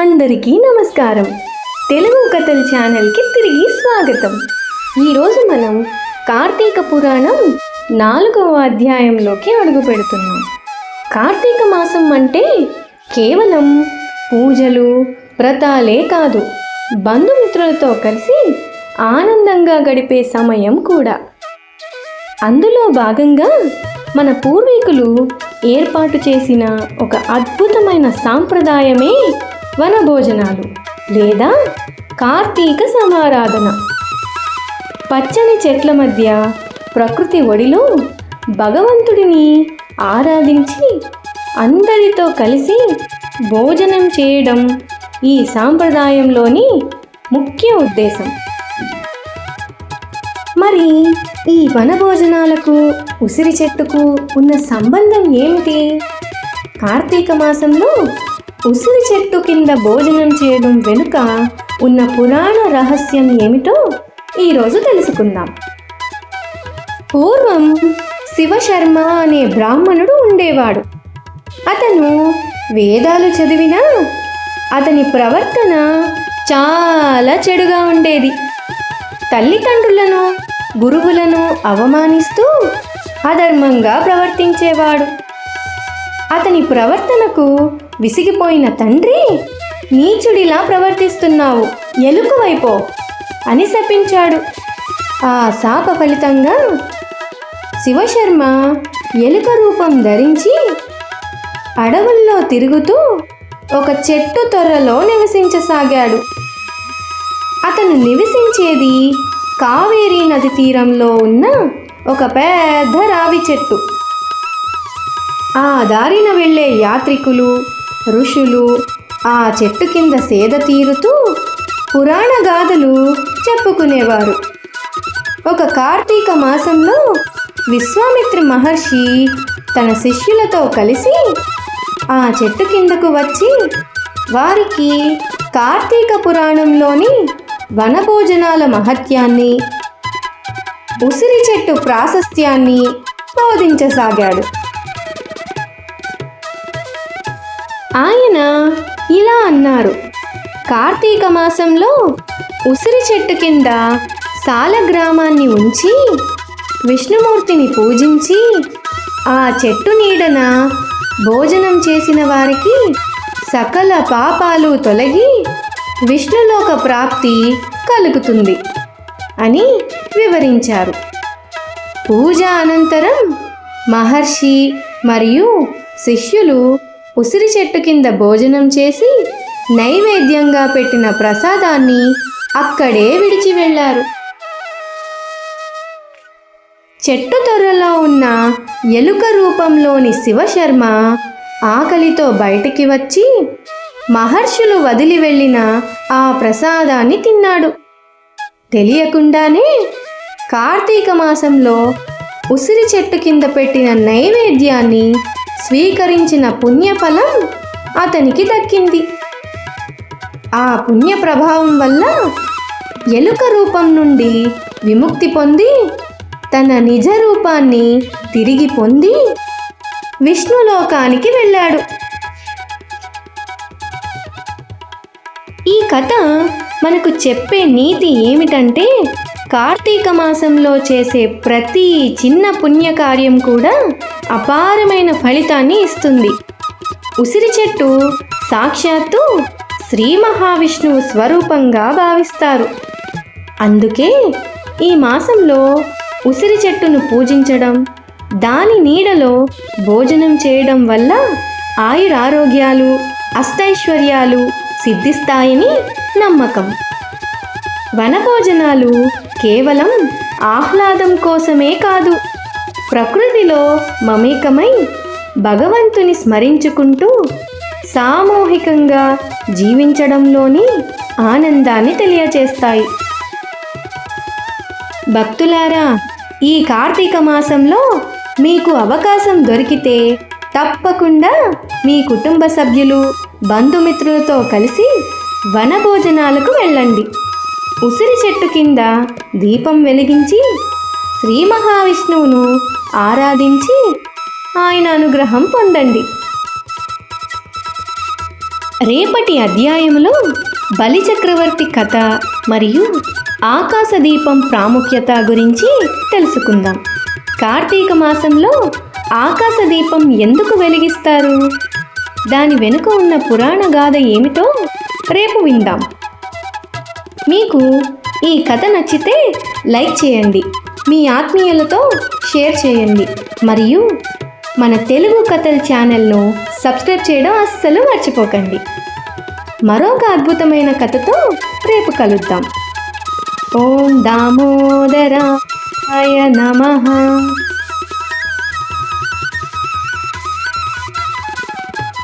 అందరికీ నమస్కారం. తెలుగు కథల ఛానల్కి తిరిగి స్వాగతం. ఈరోజు మనం కార్తీక పురాణం నాలుగవ అధ్యాయంలోకి అడుగు పెడుతున్నాం. కార్తీక మాసం అంటే కేవలం పూజలు వ్రతాలే కాదు బంధుమిత్రులతో కలిసి ఆనందంగా గడిపే సమయం కూడా. అందులో భాగంగా మన పూర్వీకులు ఏర్పాటు చేసిన ఒక అద్భుతమైన సాంప్రదాయమే వనభోజనాలు లేదా కార్తీక సమారాధన. పచ్చని చెట్ల మధ్య ప్రకృతి ఒడిలో భగవంతుడిని ఆరాధించి అందరితో కలిసి భోజనం చేయడం ఈ సాంప్రదాయంలోని ముఖ్య ఉద్దేశం. మరి ఈ వనభోజనాలకు ఉసిరి చెట్టుకు ఉన్న సంబంధం ఏమిటి? కార్తీక మాసంలో ఉసిరి చెట్టు కింద భోజనం చేయడం వెనుక ఉన్న పురాణ రహస్యం ఏమిటో ఈరోజు తెలుసుకుందాం. పూర్వం శివశర్మ అనే బ్రాహ్మణుడు ఉండేవాడు. అతను వేదాలు చదివినా అతని ప్రవర్తన చాలా చెడుగా ఉండేది. తల్లిదండ్రులను గురువులను అవమానిస్తూ అధర్మంగా ప్రవర్తించేవాడు. అతని ప్రవర్తనకు విసిగిపోయిన తండ్రి నీచుడిలా ప్రవర్తిస్తున్నావు ఎలుకవైపో అని శపించాడు. ఆ శాప ఫలితంగా శివశర్మ ఎలుక రూపం ధరించి అడవుల్లో తిరుగుతూ ఒక చెట్టు తొర్రలో నివసించసాగాడు. అతను నివసించేది కావేరీ నది తీరంలో ఉన్న ఒక పెద్ద రావి చెట్టు. ఆ దారిన వెళ్ళే యాత్రికులు ఋషులు ఆ చెట్టు కింద సేద తీరుతూ పురాణ గాథలు చెప్పుకునేవారు. ఒక కార్తీక మాసంలో విశ్వామిత్ర మహర్షి తన శిష్యులతో కలిసి ఆ చెట్టు కిందకు వచ్చి వారికి కార్తీక పురాణంలోని వనభోజనాల మహత్యాన్ని ఉసిరి చెట్టు ప్రాశస్త్యాన్ని బోధించసాగాడు. ఆయన ఇలా అన్నారు కార్తీక మాసంలో ఉసిరి చెట్టు కింద సాల గ్రామాన్ని ఉంచి విష్ణుమూర్తిని పూజించి ఆ చెట్టు నీడన భోజనం చేసిన వారికి సకల పాపాలు తొలగి విష్ణులోక ప్రాప్తి కలుగుతుంది అని వివరించారు. పూజ అనంతరం మహర్షి మరియు శిష్యులు ఉసిరి చెట్టు కింద భోజనం చేసి నైవేద్యంగా పెట్టిన ప్రసాదాన్ని అక్కడే విడిచి వెళ్ళారు. చెట్టు తొర్రలో ఉన్న ఎలుక రూపంలోని శివశర్మ ఆకలితో బయటికి వచ్చి మహర్షులు వదిలి వెళ్ళిన ఆ ప్రసాదాన్ని తిన్నాడు. తెలియకుండానే కార్తీక మాసంలో ఉసిరి చెట్టు కింద పెట్టిన నైవేద్యాన్ని స్వీకరించిన పుణ్యఫలం అతనికి దక్కింది. ఆ పుణ్య ప్రభావం వల్ల ఎలుక రూపం నుండి విముక్తి పొంది తన నిజ రూపాన్ని తిరిగి పొంది విష్ణులోకానికి వెళ్ళాడు. ఈ కథ మనకు చెప్పే నీతి ఏమిటంటే కార్తీక మాసంలో చేసే ప్రతి చిన్న పుణ్యకార్యం కూడా అపారమైన ఫలితాన్ని ఇస్తుంది. ఉసిరి చెట్టు సాక్షాత్తు శ్రీ మహావిష్ణువు స్వరూపంగా భావిస్తారు. అందుకే ఈ మాసంలో ఉసిరి చెట్టును పూజించడం దాని నీడలో భోజనం చేయడం వల్ల ఆయురారోగ్యాలు అష్టైశ్వర్యాలు సిద్ధిస్తాయని నమ్మకం. వనభోజనాలు కేవలం ఆహ్లాదం కోసమే కాదు. ప్రకృతిలో మమేకమై భగవంతుని స్మరించుకుంటూ సామూహికంగా జీవించడంలోని ఆనందాన్ని తెలియచేస్తాయి. భక్తులారా ఈ కార్తీక మాసంలో మీకు అవకాశం దొరికితే తప్పకుండా మీ కుటుంబ సభ్యులు బంధుమిత్రులతో కలిసి వనభోజనాలకు వెళ్ళండి. ఉసిరి చెట్టు కింద దీపం వెలిగించి శ్రీ మహావిష్ణువును ఆరాధించి ఆయన అనుగ్రహం పొందండి. రేపటి అధ్యాయంలో బలిచక్రవర్తి కథ మరియు ఆకాశదీపం ప్రాముఖ్యత గురించి తెలుసుకుందాం. కార్తీక మాసంలో ఆకాశదీపం ఎందుకు వెలిగిస్తారు? దాని వెనుక ఉన్న పురాణ గాథ ఏమిటో రేపు విందాం. మీకు ఈ కథ నచ్చితే లైక్ చేయండి. మీ ఆత్మీయులతో షేర్ చేయండి. మరియు మన తెలుగు కథల ఛానల్ను సబ్స్క్రైబ్ చేయడం అస్సలు మర్చిపోకండి. మరొక అద్భుతమైన కథతో రేపు కలుద్దాం. ఓం దామోదరాయ నమః.